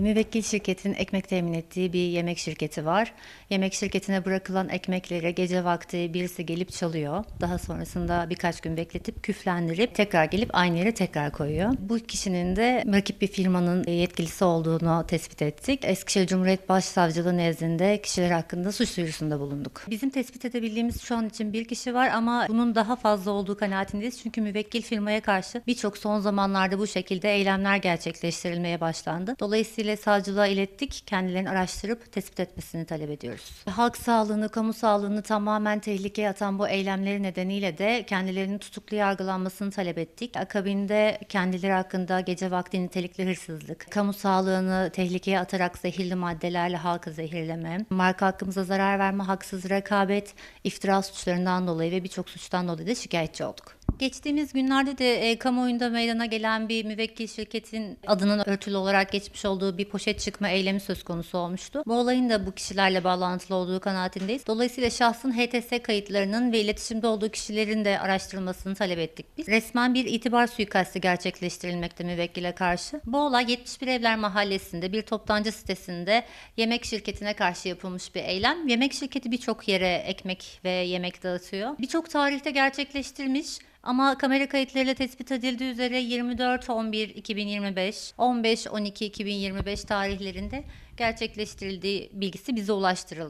Müvekkil şirketin ekmek temin ettiği bir yemek şirketi var. Yemek şirketine bırakılan ekmekleri gece vakti birisi gelip çalıyor. Daha sonrasında birkaç gün bekletip küflendirip tekrar gelip aynı yere tekrar koyuyor. Bu kişinin de rakip bir firmanın yetkilisi olduğunu tespit ettik. Eskişehir Cumhuriyet Başsavcılığı nezdinde kişiler hakkında suç duyurusunda bulunduk. Bizim tespit edebildiğimiz şu an için bir kişi var ama bunun daha fazla olduğu kanaatindeyiz. Çünkü müvekkil firmaya karşı birçok son zamanlarda bu şekilde eylemler gerçekleştirilmeye başlandı. Dolayısıyla savcılığa ilettik. Kendilerini araştırıp tespit etmesini talep ediyoruz. Halk sağlığını, kamu sağlığını tamamen tehlikeye atan bu eylemleri nedeniyle de kendilerinin tutuklu yargılanmasını talep ettik. Akabinde kendileri hakkında gece vakti nitelikli hırsızlık, kamu sağlığını tehlikeye atarak zehirli maddelerle halkı zehirleme, marka hakkımıza zarar verme, haksız rekabet, iftira suçlarından dolayı ve birçok suçtan dolayı da şikayetçi olduk. Geçtiğimiz günlerde de e, kamuoyunda meydana gelen bir müvekkil şirketin adının örtülü olarak geçmiş olduğu bir poşet çıkma eylemi söz konusu olmuştu. Bu olayın da bu kişilerle bağlantılı olduğu kanaatindeyiz. Dolayısıyla şahsın HTS kayıtlarının ve iletişimde olduğu kişilerin de araştırılmasını talep ettik biz. Resmen bir itibar suikasti gerçekleştirilmekte müvekkile karşı. Bu olay 71 Evler Mahallesi'nde bir toptancı sitesinde yemek şirketine karşı yapılmış bir eylem. Yemek şirketi birçok yere ekmek ve yemek dağıtıyor. Birçok tarihte gerçekleştirilmiş ama kamera kayıtlarıyla tespit edildiği üzere 24-11-2025, 15-12-2025 tarihlerinde gerçekleştirildiği bilgisi bize ulaştırıldı.